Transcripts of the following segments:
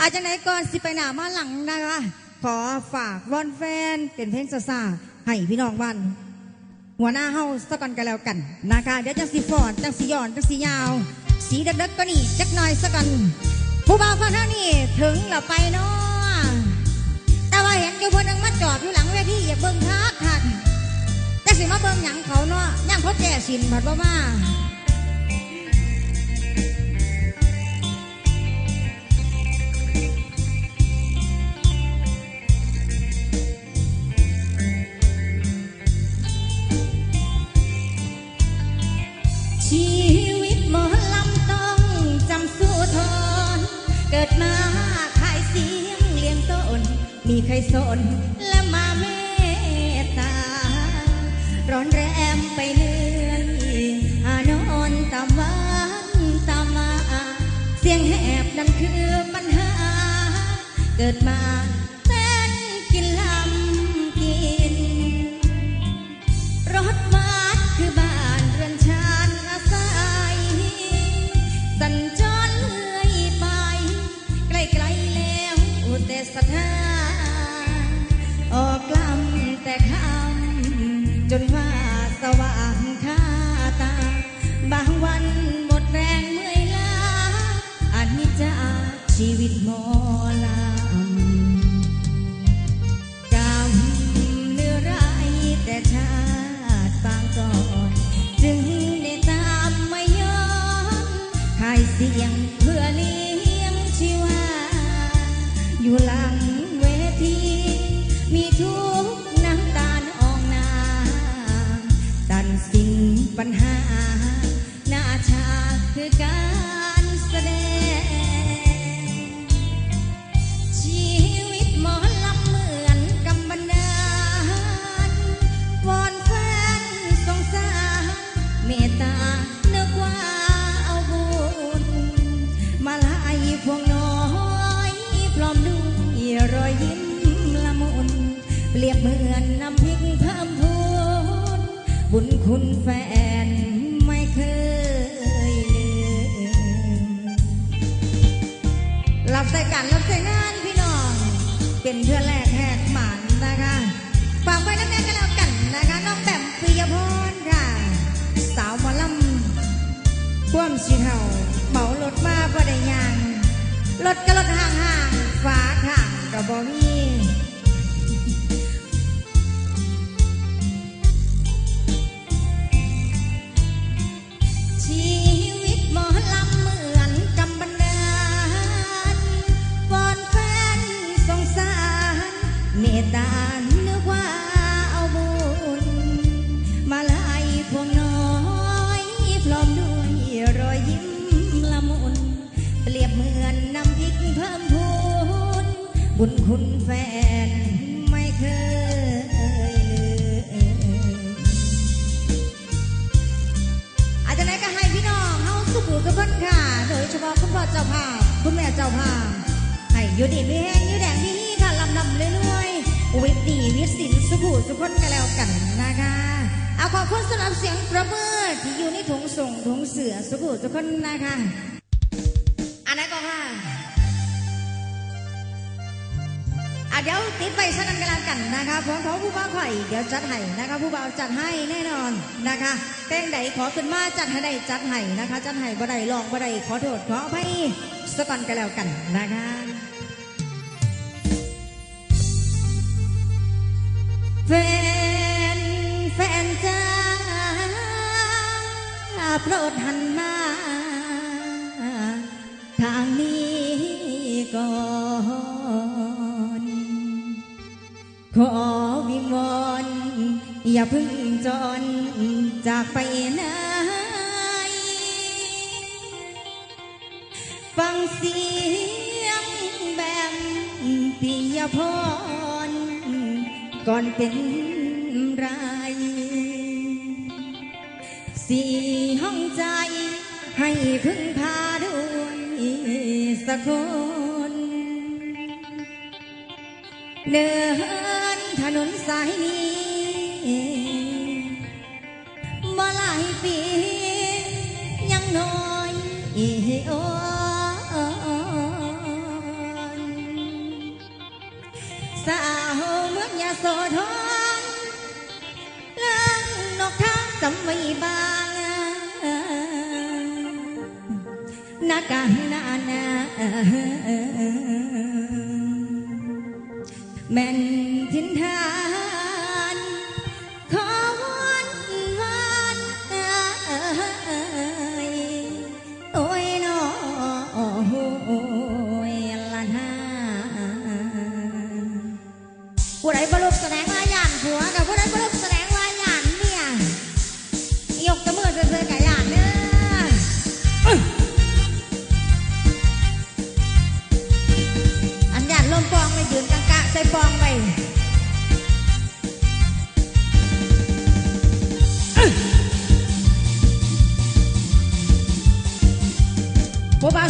อาจจะไหนก่อนสิไปหนามาหลังนะคะขอฝากวอนแฟนเป็นเพลงซาซาให้พี่น้องบ้านหัวหน้าเฮาสักก่อนกันแล้วกันนะคะเดี๋ยวจังสีฟอนจังสีย้อนจังสียาว สีเด็กๆก็นี่จักหน่อยสักกันผู้บ่าวคนเท่านี้ถึงแล้วไปเนาะแต่ว่าเห็นอยู่คนหนึงมาจอดอยู่หลังเวทีอย่าเบิ่งคักคักแต่สิมาเบิ่งหยังเขาเนาะย่างเขาแก่สินผัดบ่มา ใครสนและมาเมตตา ร้อนแรมไปเรื่อยหานอนตาวันตามา เสียงแหบนั่นคือปัญหา เกิดมา ขา รับใส่กันรับใส่งานพี่น้อง เป็นเพื่อนแรกแหกหมันนะคะฝากไว้น้ำแน่กันแล้วกันนะคะน้องแบมปิยพรค่ะ สาวหมอลำควมสีเทาเหมารถมาบ่ได้ยางรถก็รถห่างห่างๆฝาข้างก็บ่มี บุญคุณแฟนไม่เคยลือาจจะไหนก็ให้พี่น้องเฮาสุขุกับเพิ่นค่ะ โดยเฉพาะคุณพ่อเจ้าภาพคุณแม่เจ้าภาพให้อยู่ดีมีแห้งอยู่แดงมีฮีค่ะลำลำเรื่อยๆวิทย์ดีวิทย์ศิลป์สุขุสุขคนกันแล้วกันนะคะเอาขอบคุณสำหรับเสียงประเบิดที่อยู่ในถุงส่งถุงเสือสุขุสุขคนนะคะ ติดไปสักกันกันแล้วกันนะคะพร้อมขอผู้บ่าวไข่เดี๋ยวจัดให้นะคะ ผู้บ่าวจัดให้แน่นอนนะคะเพลงใดขอขึ้นมาจัดให้ได้จัดให้นะคะ จัดให้บ่ได้ลองบ่ได้ขอโทษขออภัยสักกันกันแล้วกันนะคะแฟนแฟนจ้าโปรดหันมา ทางนี้ก่อน ขอวิงวอนอย่าพึ่งจรจากไปไหนฟังเสียงแบบปิยพรก่อนเป็นไรสี่ห้องใจให้พึ่งพาด้วยสักคนเดิน ถนนสายนี้มาหลายปียังน้อยโอ้สาวเมืองยาโสธรเลิงนกทางสมัยบางนักการนานาแม่น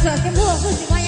小心不老师喜欢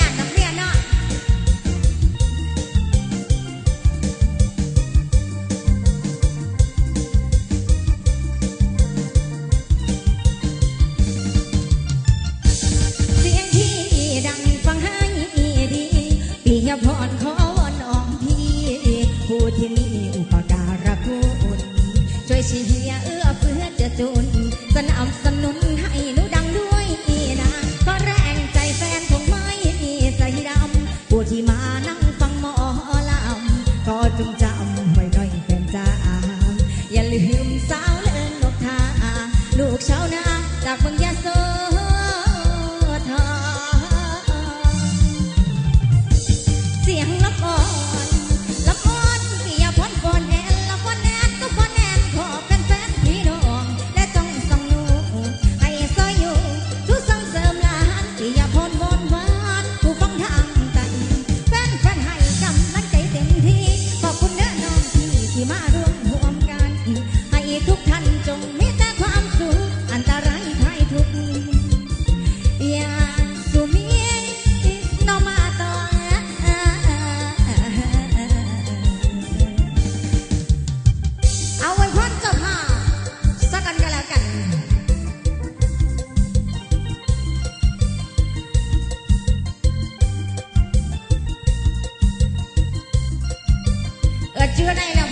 集合站一辆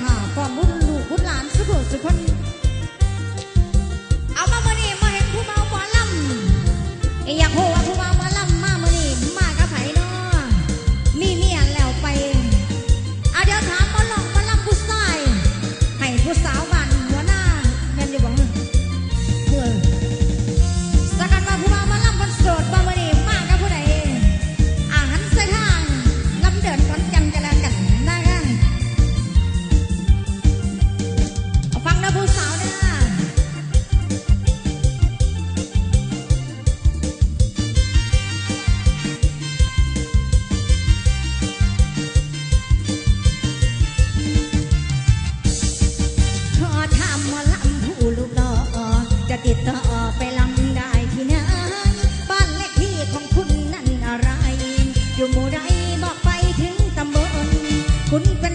Maaf. ออกไปลำได้ที่ไหนบ้นเลขที่ของคุณนั่นอะไร อยู่หมู่ใบอกไปถึงตำบลคุณเป็น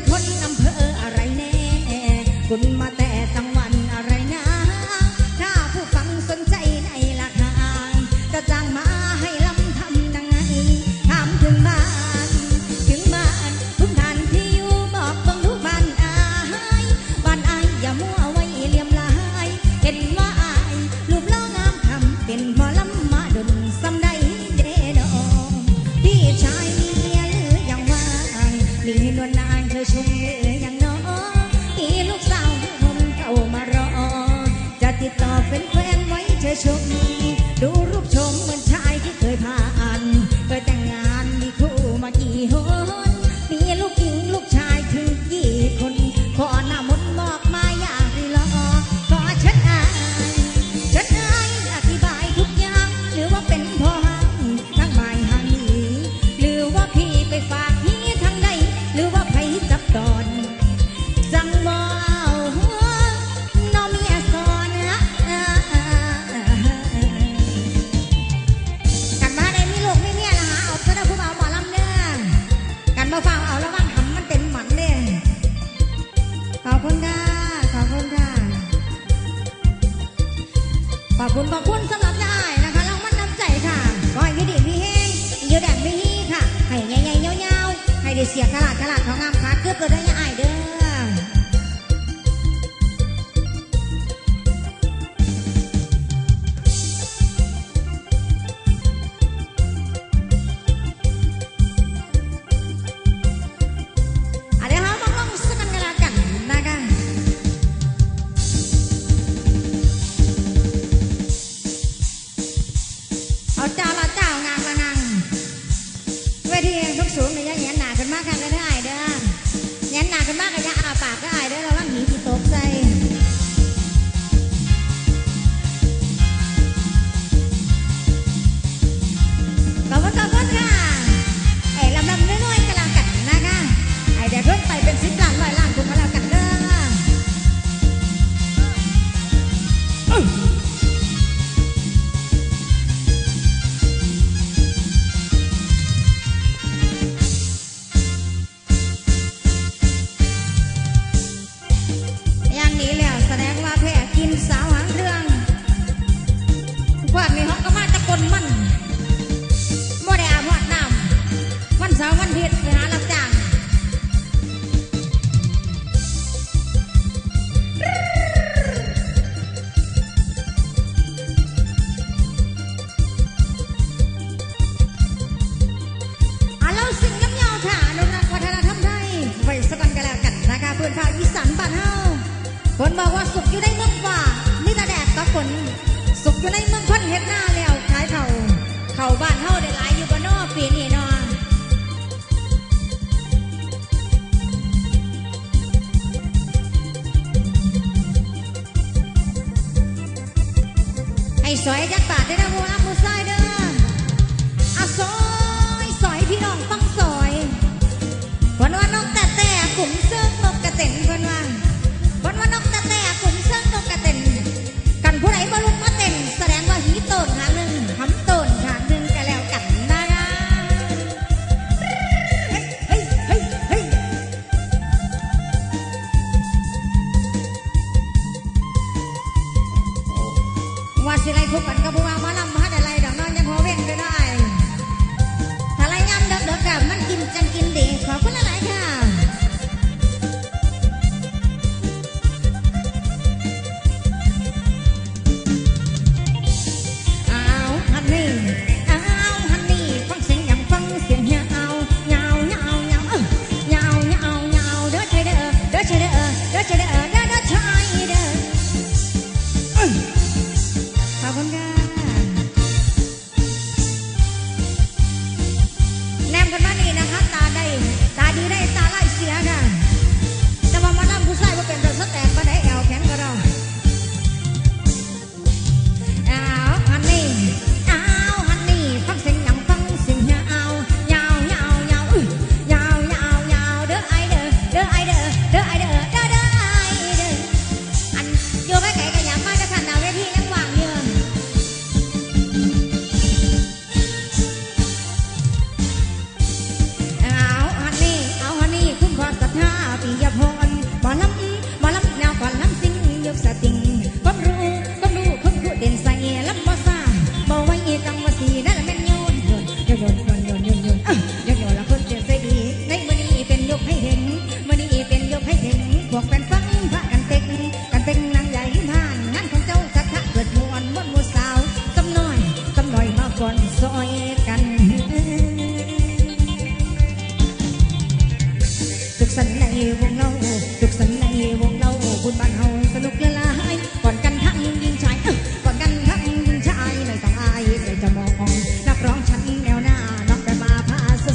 สอยจักบาทได้นะพวก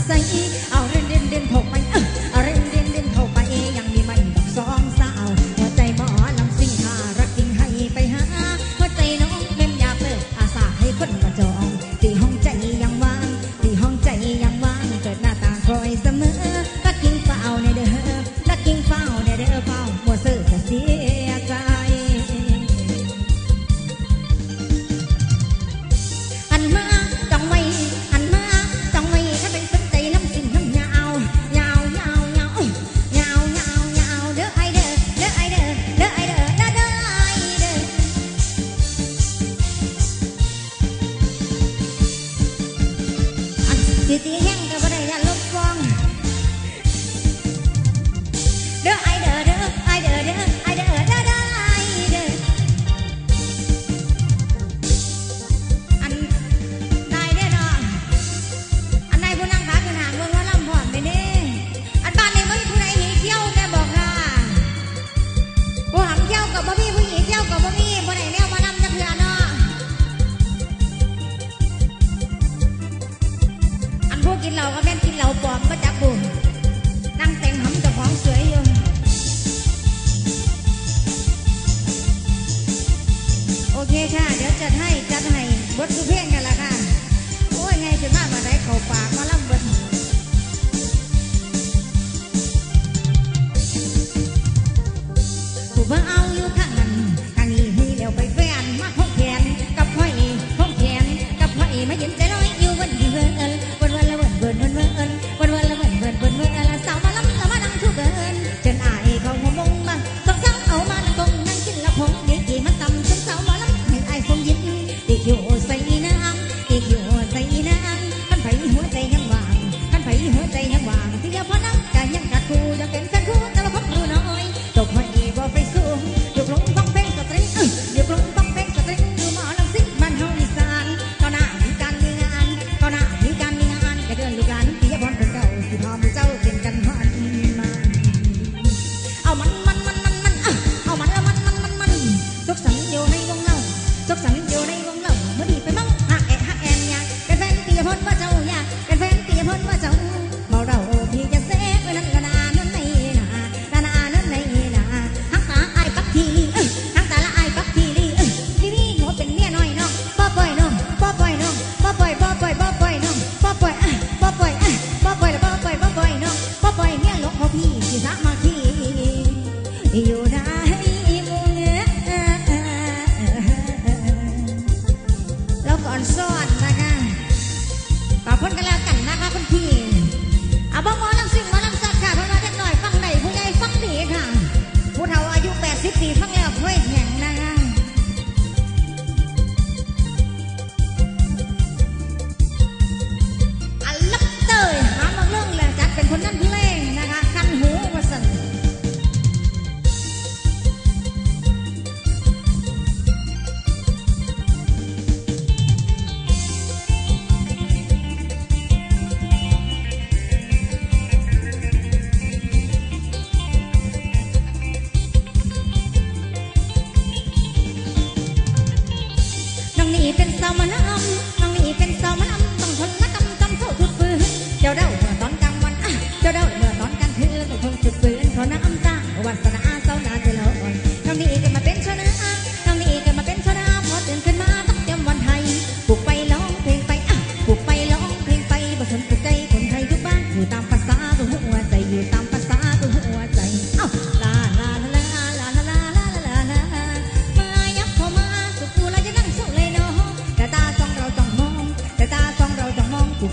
三一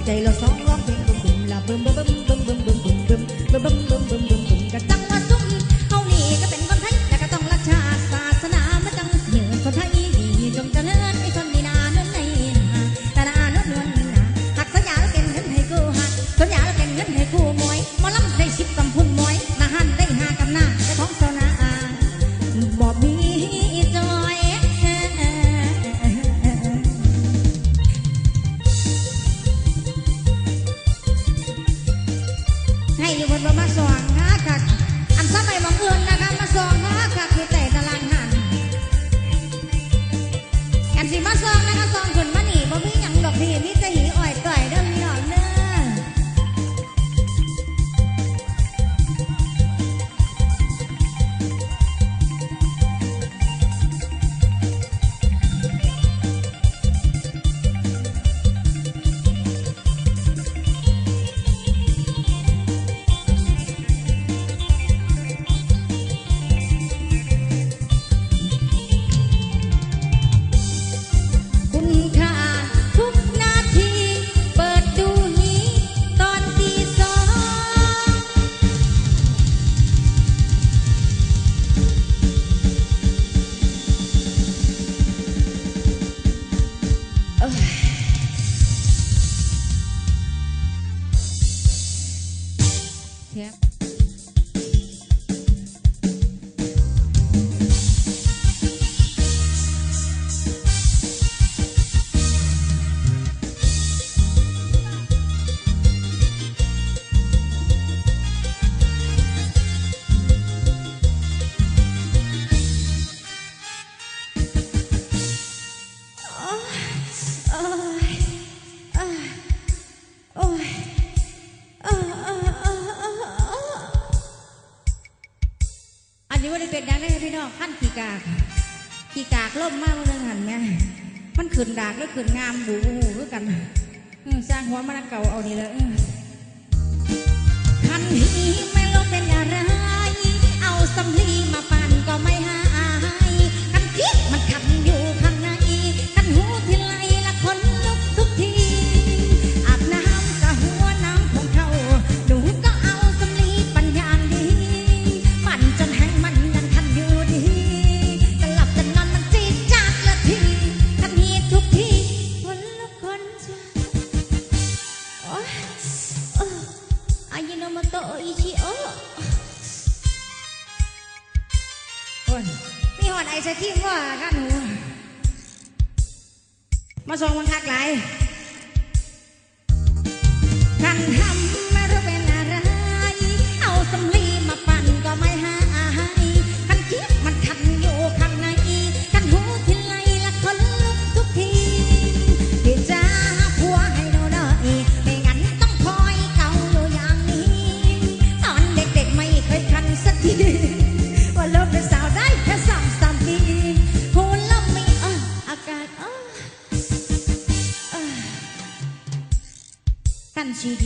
chạy lo xóm lo tiếng bùm bùm là bùm bùm bùm bùm bùm bùm bùm bùm bùm bùm bùm Việt Nam 4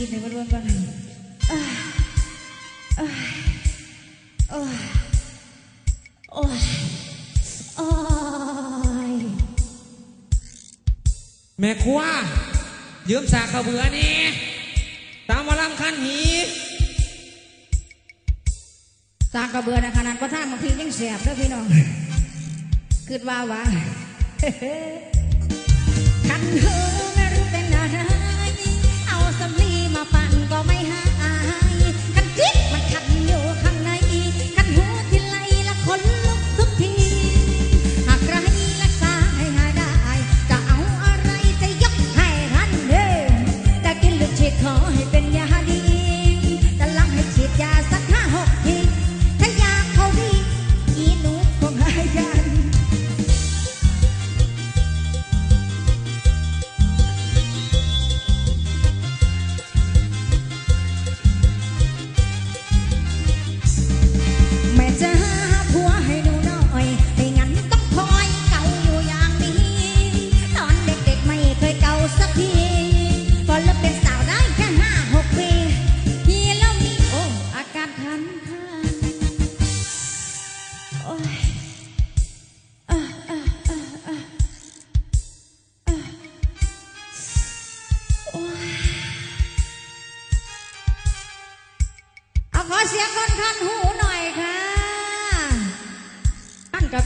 ในวันวันบ้างโอ้ยโอ้ยแม่ครัวยืมสากกระเบือนี่ตามวลำคันหีสากกระเบือนะขนาดประท่าบางทียังแสบด้วยพี่น้องคืดว่าวะคันเธอ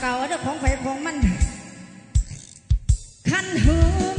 เก่าเด้อของไฟของมันขันหือ